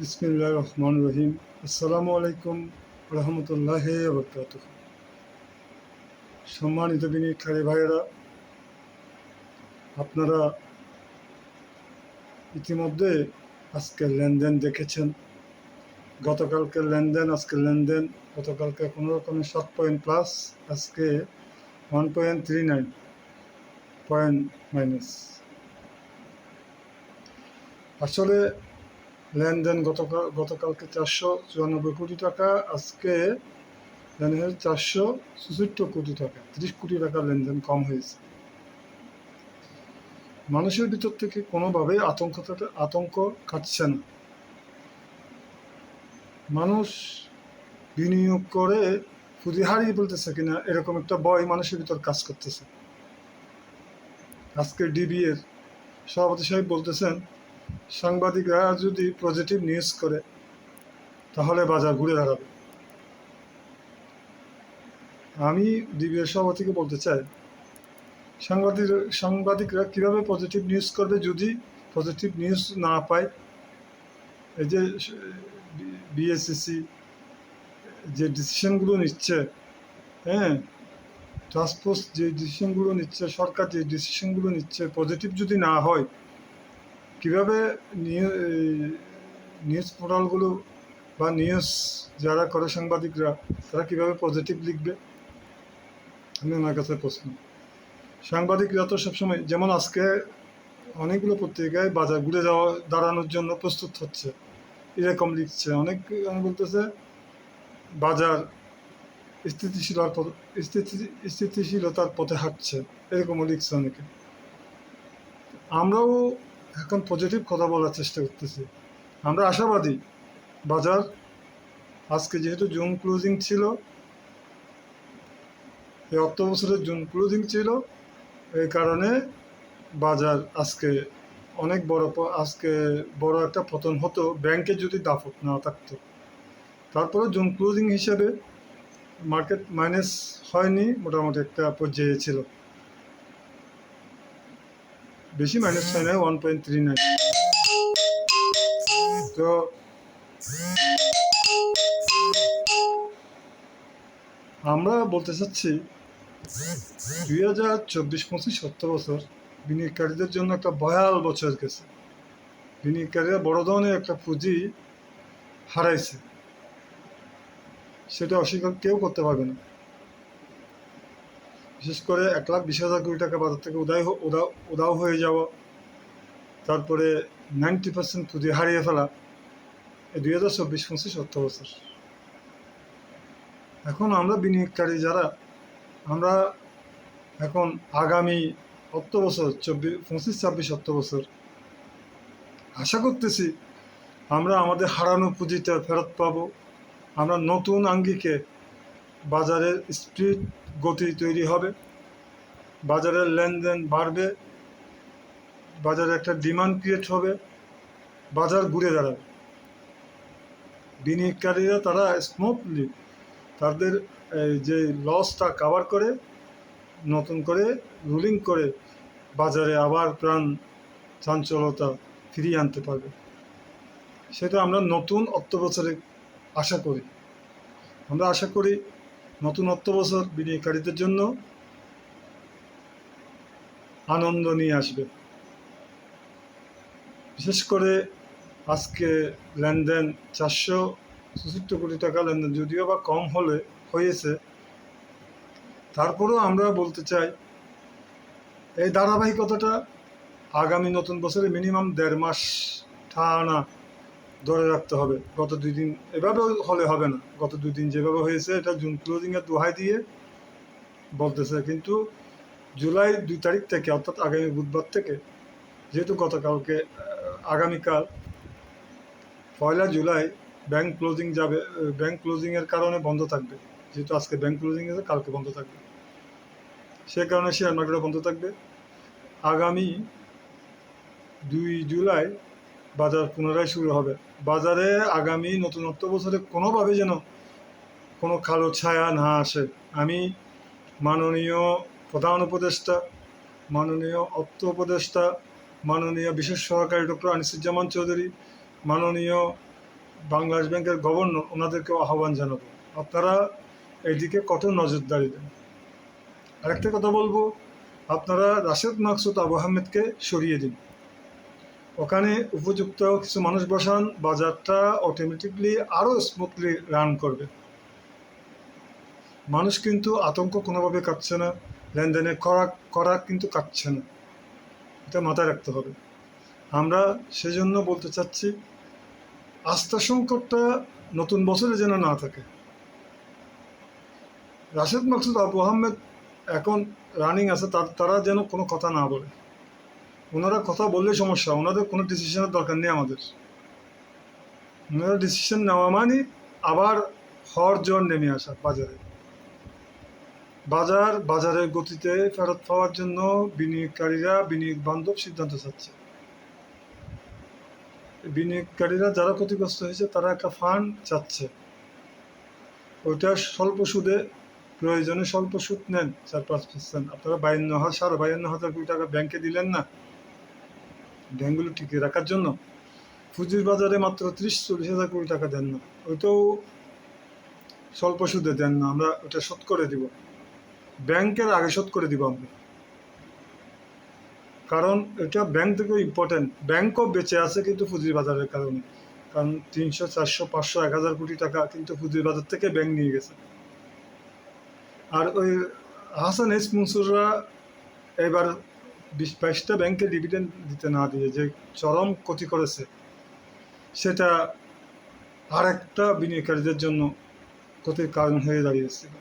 বিসমিল্লাহ রহমান রহিম। আসসালামু আলাইকুম রহমতুল্লাহ বরকাত সম্মানিত বিনিয়োগকারী ভাইয়েরা, আপনারা ইতিমধ্যে আজকের লেনদেন দেখেছেন। গতকালকের লেনদেন, আজকের লেনদেন, গতকালকে কোনো রকমের সাত পয়েন্ট প্লাস, আজকে one point three nine point minus. আসলে লেনদেন গতকাল গতকালকে চারশো চুরানব্বই কোটি টাকা, আজকে লেনদেন চারশো চৌষট্টি কোটি টাকা, ত্রিশ কোটি টাকা লেনদেন কম হয়েছে। মানুষের ভিতর থেকে কোনোভাবেই আতঙ্ক আতঙ্ক কাটছে না। মানুষ বিনিয়োগ করে পুঁজি হারিয়ে ফেলতেছে কিনা, এরকম একটা বয় মানুষের ভিতর কাজ করতেছে। আজকে ডিবি এর সভাপতি সাহেব বলতেছেন সাংবাদিকরা যদি পজিটিভ নিউজ করে, তাহলে বাজার ঘুরে দাঁড়াবে। আমি ডিবিএর সভাপতিকে বলতে চাই, সাংবাদিক, সাংবাদিকরা কীভাবে পজিটিভ নিউজ করবে যদি পজিটিভ নিউজ না পায়? এই যে বিএসসিসি যে ডিসিশনগুলো নিচ্ছে হ্যাঁ? টাস্কফোর্স যে ডিসিশনগুলো নিচ্ছে, সরকার যে ডিসিশনগুলো নিচ্ছে পজিটিভ যদি না হয় কীভাবে নিউজ পোর্টালগুলো বা নিউজ যারা করে সাংবাদিকরা, তারা কীভাবে পজিটিভ লিখবে? আমি ওনার কাছে প্রশ্ন। সাংবাদিকরা তো সবসময়, যেমন আজকে অনেকগুলো পত্রিকায় বাজার ঘুরে যাওয়া, দাঁড়ানোর জন্য প্রস্তুত হচ্ছে। এরকম লিখছে। অনেক অনেক বলতেছে, বাজার স্থিতিশীলার স্থিতিশীলতার পথে হাঁটছে। এরকমও লিখছে অনেকে। আমরাও এখন পজিটিভ কথা বলার চেষ্টা করতেছি। আমরা আশাবাদী। বাজার, আজকে যেহেতু জুন ক্লোজিং ছিল, এই অর্থ বছরের জুন ক্লোজিং ছিল, এই কারণে বাজার আজকে অনেক বড় আজকে বড় একটা পতন হতো ব্যাংকে যদি দাফট না থাকতো। তারপরে জুন ক্লোজিং হিসেবে মার্কেট মাইনাস হয়নি, মোটামুটি একটা পর্যায়ে ছিল। বেশি মাইনাস সাইন হয় ওয়ান পয়েন্ট থ্রি নাইন তো আমরা বলতে চাচ্ছি, দুই হাজার চব্বিশ পঁচিশ সত্তর বছর বিনিয়োগকারীদের জন্য একটা ভয়াল বছর গেছে। বিনিয়োগকারীরা বড় ধরনের একটা পুঁজি হারাইছে। সেটা অস্বীকার কেউ করতে পারবে না। বিশেষ করে এক লাখ বিশ হাজার কোটি টাকা বাজার থেকে উদয় উদাও উদাও হয়ে যাওয়া, তারপরে নাইনটি পার্সেন্ট পুঁজি হারিয়ে ফেলা, এই দুই হাজার চব্বিশ পঁচিশ অর্থ বছর এখন আমরা বিনিয়োগকারী যারা, আমরা এখন আগামী অর্থ বছর চব্বিশ পঁচিশ, ছাব্বিশ অর্থ বছর আশা করতেছি আমরা আমাদের হারানো পুঁজিটা ফেরত পাবো, আমরা নতুন আঙ্গিকে বাজারের স্পিড গতি তৈরি হবে। বাজারের লেনদেন বাড়বে। বাজারে একটা ডিমান্ড ক্রিয়েট হবে। বাজার ঘুরে দাঁড়াবে। বিনিয়োগকারীরা তারা স্মুথলি তাদের যে লসটা কাভার করে, নতুন করে রুলিং করে বাজারে আবার প্রাণ চাঞ্চলতা ফিরিয়ে আনতে পারবে। সেটা আমরা নতুন অর্থ বছরে আশা করি। আমরা আশা করি নতুন বছর বিনিয়োগকারীদের জন্য আনন্দ নিয়ে আসবে। বিশেষ করে আজকে লেনদেন চারশো চৌষট্টি কোটি টাকা লেনদেন, যদিও বা কম হলে হয়েছে। তারপরেও আমরা বলতে চাই, এই ধারাবাহিকতাটা আগামী নতুন বছরে মিনিমাম দেড় মাস টানা ধরে রাখতে হবে। গত দুই দিন এভাবেও হলে হবে না। গত দুই দিন যেভাবে হয়েছে, এটা জুন ক্লোজিংয়ের দোহাই দিয়ে বলতেছে। কিন্তু জুলাই দুই তারিখ থেকে, অর্থাৎ আগামী বুধবার থেকে, যেহেতু গতকালকে আগামীকাল, পয়লা জুলাই ব্যাংক ক্লোজিং যাবে ব্যাংক ক্লোজিংয়ের কারণে বন্ধ থাকবে। যেহেতু আজকে ব্যাংক ক্লোজিং আছে কালকে বন্ধ থাকবে। সে কারণে শেয়ার মার্কেটও বন্ধ থাকবে। আগামী দুই জুলাই বাজার পুনরায় শুরু হবে। বাজারে আগামী নতুন অর্থ বছরে কোনোভাবে যেন কোনো কালো ছায়া না আসে। আমি মাননীয় প্রধান উপদেষ্টা, মাননীয় অর্থ উপদেষ্টা, মাননীয় বিশেষ সহকারী ডক্টর আনিসুজ্জামান চৌধুরী, মাননীয় বাংলাদেশ ব্যাংকের গভর্নর, ওনাদেরকেও আহ্বান জানাব। আপনারা এইদিকে কত নজরদারি দেন। আরেকটা কথা বলব, আপনারা রাশেদ মাকসুদ আবু আহমেদকে সরিয়ে দিন। ওখানে উপযুক্ত কিছু মানুষ বসান, বাজারটা অটোমেটিকলি আরও স্মুথলি রান করবে। মানুষ কিন্তু আতঙ্ক কোনোভাবে কাটছে না, লেনদেনে করা করা কিন্তু কাটছে না। এটা মাথায় রাখতে হবে। আমরা সেজন্য বলতে চাচ্ছি আস্থা সংকটটা নতুন বছরে যেন না থাকে। রাশেদ মাকসুদ আবু আহমেদ এখন রানিং আছে তার যেন কোনো কথা না বলে। ওনারা কথা বললে সমস্যা ওনাদের কোনো ডিসিশনের দরকার নেই আমাদের। ওনারা ডিসিশন নেওয়া মানে আবার হর জ্বর নেমে আসা বাজারে। বাজার বাজারের গতিতে ফেরত পাওয়ার জন্য বিনিয়োগকারীরা বিনিয়োগ বান্ধব সিদ্ধান্ত চাচ্ছে। বিনিয়োগকারীরা যারা ক্ষতিগ্রস্ত হয়েছে, তারা একটা ফান্ড চাচ্ছে। ওইটা স্বল্প সুদে, প্রয়োজনে স্বল্প সুদ নেন চার পাঁচ পার্সেন্ট আপনারা বায়ান্ন হাজার, সাড়ে বায়ান্ন হাজার কোটি টাকা ব্যাংকে দিলেন না ব্যাংকগুলো টিকিয়ে রাখার জন্য পুঁজির বাজারে মাত্র ত্রিশ চল্লিশ হাজার কোটি টাকা দেন না। ওইটাও স্বল্প সুদে দেন না, আমরা ওটা শোধ করে দিব। ব্যাংকের আগে শোধ করে দিব আমরা। কারণ এটা ব্যাংক থেকেও ইম্পর্টেন্ট ব্যাংকও বেঁচে আছে কিন্তু পুঁজির বাজারের কারণে। কারণ তিনশো, চারশো, পাঁচশো, এক হাজার কোটি টাকা কিন্তু পুঁজির বাজার থেকে ব্যাংক নিয়ে গেছে। আর ওই হাসান এস মনসুররা এবার বিশ বাইশটা ব্যাংকে ডিভিডেন্ড দিতে না দিয়ে যে চরম ক্ষতি করেছে, সেটা আর একটা বিনিয়োগকারীদের জন্য ক্ষতির কারণ হয়ে দাঁড়িয়েছিল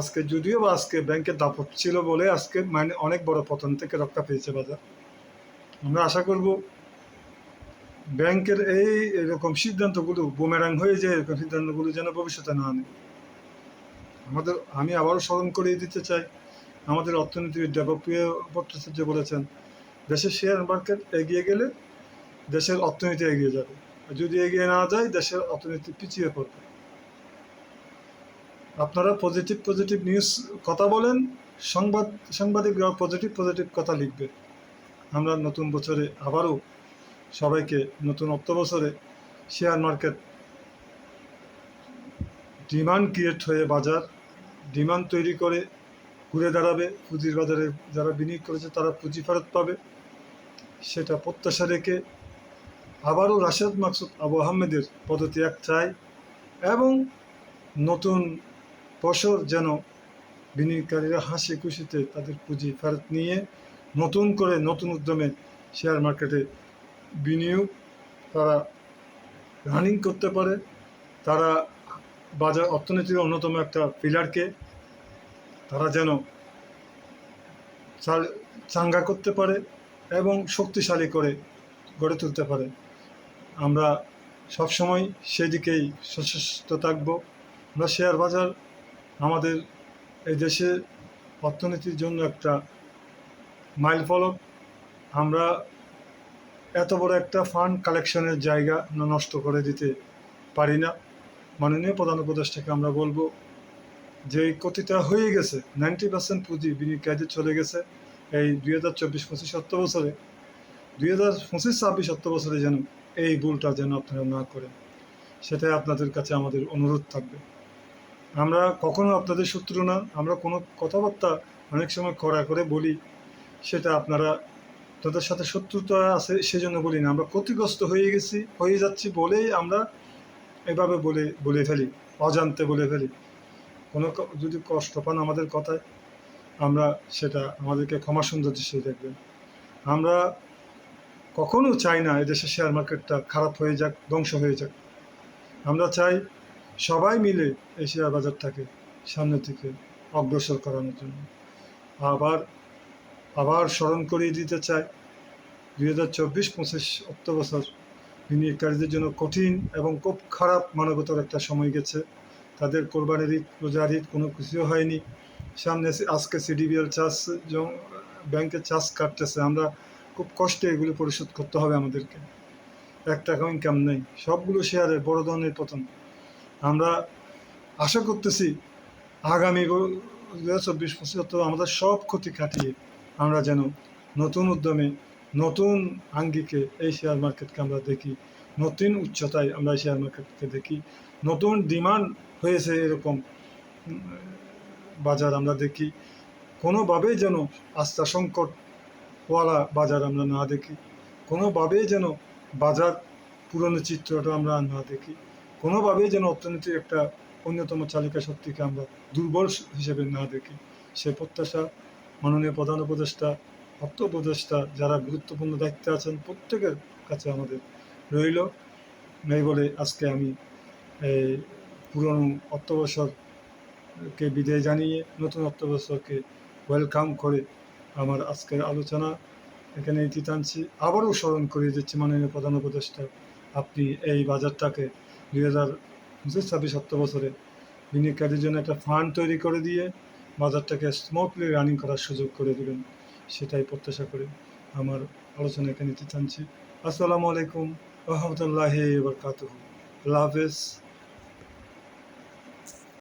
আজকে যদিও বা আজকে ব্যাংকের দাপট ছিল বলে আজকে মানে অনেক বড় পতন থেকে রক্ষা পেয়েছে বাজার। আমরা আশা করব ব্যাংকের এই এরকম সিদ্ধান্তগুলো বুমেরাং হয়ে যায়, এরকম সিদ্ধান্তগুলো যেন ভবিষ্যতে না আনে আমাদের, আমি আবারও স্মরণ করিয়ে দিতে চাই আমাদের অর্থনীতিবিদ প্রিয় ভট্টাচার্য বলেছেন, দেশের শেয়ার মার্কেট এগিয়ে গেলে দেশের অর্থনীতি এগিয়ে যাবে। যদি এগিয়ে না যায়, দেশের অর্থনীতি পিছিয়ে পড়বে। আপনারা পজিটিভ পজিটিভ নিউজ কথা বলেন, সংবাদ সাংবাদিকরা পজিটিভ পজিটিভ কথা লিখবে। আমরা নতুন বছরে আবারও সবাইকে নতুন অর্থ বছরে শেয়ার মার্কেট ডিমান্ড ক্রিয়েট হয়ে বাজার ডিমান্ড তৈরি করে ঘুরে দাঁড়াবে, পুঁজির বাজারে যারা বিনিয়োগ করেছে তারা পুঁজি ফেরত পাবে। সেটা প্রত্যাশা রেখে আবারও রাশেদ মাকসুদ আবু আহমেদের পদত্যাগ চাই এবং নতুন বছর যেন বিনিয়োগকারীরা হাসি খুশিতে তাদের পুঁজি ফেরত নিয়ে নতুন করে নতুন উদ্যমে শেয়ার মার্কেটে বিনিয়োগ তারা রানিং করতে পারে। তারা বাজার অর্থনীতির অন্যতম একটা পিলারকে তারা যেন চাঙ্গা করতে পারে এবং শক্তিশালী করে গড়ে তুলতে পারে। আমরা সবসময় সেদিকেই সচেষ্ট থাকব। আমরা শেয়ার বাজার আমাদের এই দেশের অর্থনীতির জন্য একটা মাইল ফলক। আমরা এত বড় একটা ফান্ড কালেকশনের জায়গা নষ্ট করে দিতে পারি না। মাননীয় প্রধান উপদেষ্টাকে আমরা বলব যে ক্ষতিটা হয়ে গেছে নাইনটি পার্সেন্ট পুঁজি বিনিয়োগকারীদের চলে গেছে এই দুই হাজার চব্বিশ পঁচিশ অর্থ বছরে। দুই হাজার পঁচিশ ছাব্বিশ অর্থ বছরে যেন এই ভুলটা যেন আপনারা না করেন, সেটাই আপনাদের কাছে আমাদের অনুরোধ থাকবে। আমরা কখনো আপনাদের শত্রু না, আমরা কোনো কথাবার্তা অনেক সময় কড়া করে বলি, সেটা আপনারা তাদের সাথে শত্রুতা আছে সেজন্য বলি না। আমরা ক্ষতিগ্রস্ত হয়ে গেছি, হয়ে যাচ্ছি বলেই আমরা এভাবে বলে বলে ফেলি, অজান্তে বলে ফেলি। কোনো যদি কষ্ট পান আমাদের কথায়, আমরা সেটা, আমাদেরকে ক্ষমা সুন্দর দৃষ্টি দেখবেন। আমরা কখনো চাই না এদেশের শেয়ার মার্কেটটা খারাপ হয়ে যাক, ধ্বংস হয়ে যাক। আমরা চাই সবাই মিলে এই শেয়ার বাজারটাকে সামনের দিকে অগ্রসর করানোর জন্য। আবার আবার স্মরণ করিয়ে দিতে চাই, দুই হাজার চব্বিশ পঁচিশ অর্থ বছর বিনিয়োগকারীদের জন্য কঠিন এবং খুব খারাপ মানবতার একটা সময় গেছে। তাদের কোরবানির ঈদ, রোজার ঈদ কোনো কিছু হয়নি। সামনে আজকে সিডিবিএল চার্জ ব্যাংকের চার্জ কাটতেছে। আমরা খুব কষ্টে এগুলো পরিশোধ করতে হবে আমাদেরকে। এক টাকা ইনকাম নেই। সবগুলো শেয়ারে বড় ধরনের পতন। আমরা আশা করতেছি, আগামী দু হাজার চব্বিশ পঁচিশ আমাদের সব ক্ষতি কাটিয়ে আমরা যেন নতুন উদ্যমে নতুন আঙ্গিকে এই শেয়ার মার্কেটকে আমরা দেখি। নতুন উচ্চতায় আমরা শেয়ার মার্কেটকে দেখি। নতুন ডিমান্ড হয়েছে এরকম বাজার আমরা দেখি। কোনোভাবেই যেন আস্থা সংকটওয়ালা বাজার আমরা না দেখি। কোনোভাবেই যেন বাজার পুরনো চিত্রটা আমরা না দেখি। কোনোভাবেই যেন অর্থনীতির একটা অন্যতম চালিকা শক্তিকে আমরা দুর্বল হিসেবে না দেখি। সে প্রত্যাশা মাননীয় প্রধান উপদেষ্টা, অর্থ উপদেষ্টা যারা গুরুত্বপূর্ণ দায়িত্বে আছেন প্রত্যেকের কাছে আমাদের রইল। এই বলে আজকে আমি এই পুরনো অর্থবছরকে বিদায় জানিয়ে নতুন অর্থবছরকে ওয়েলকাম করে আমার আজকের আলোচনা এখানে ইতি টানছি আবারও স্মরণ করিয়ে দিচ্ছি মাননীয় প্রধান উপদেষ্টা, আপনি এই বাজারটাকে দুই হাজার পঁচিশ ছাব্বিশ অর্থ বছরে বিনিয়োগকারীর জন্য একটা ফান্ড তৈরি করে দিয়ে বাজারটাকে স্মুথলি রানিং করার সুযোগ করে দেবেন, সেটাই প্রত্যাশা করে আমার আলোচনা এখানে চাচ্ছি আসসালামু আলাইকুম। রহমতুল্লাহি বরকাত আল্লাহ হাফেজ।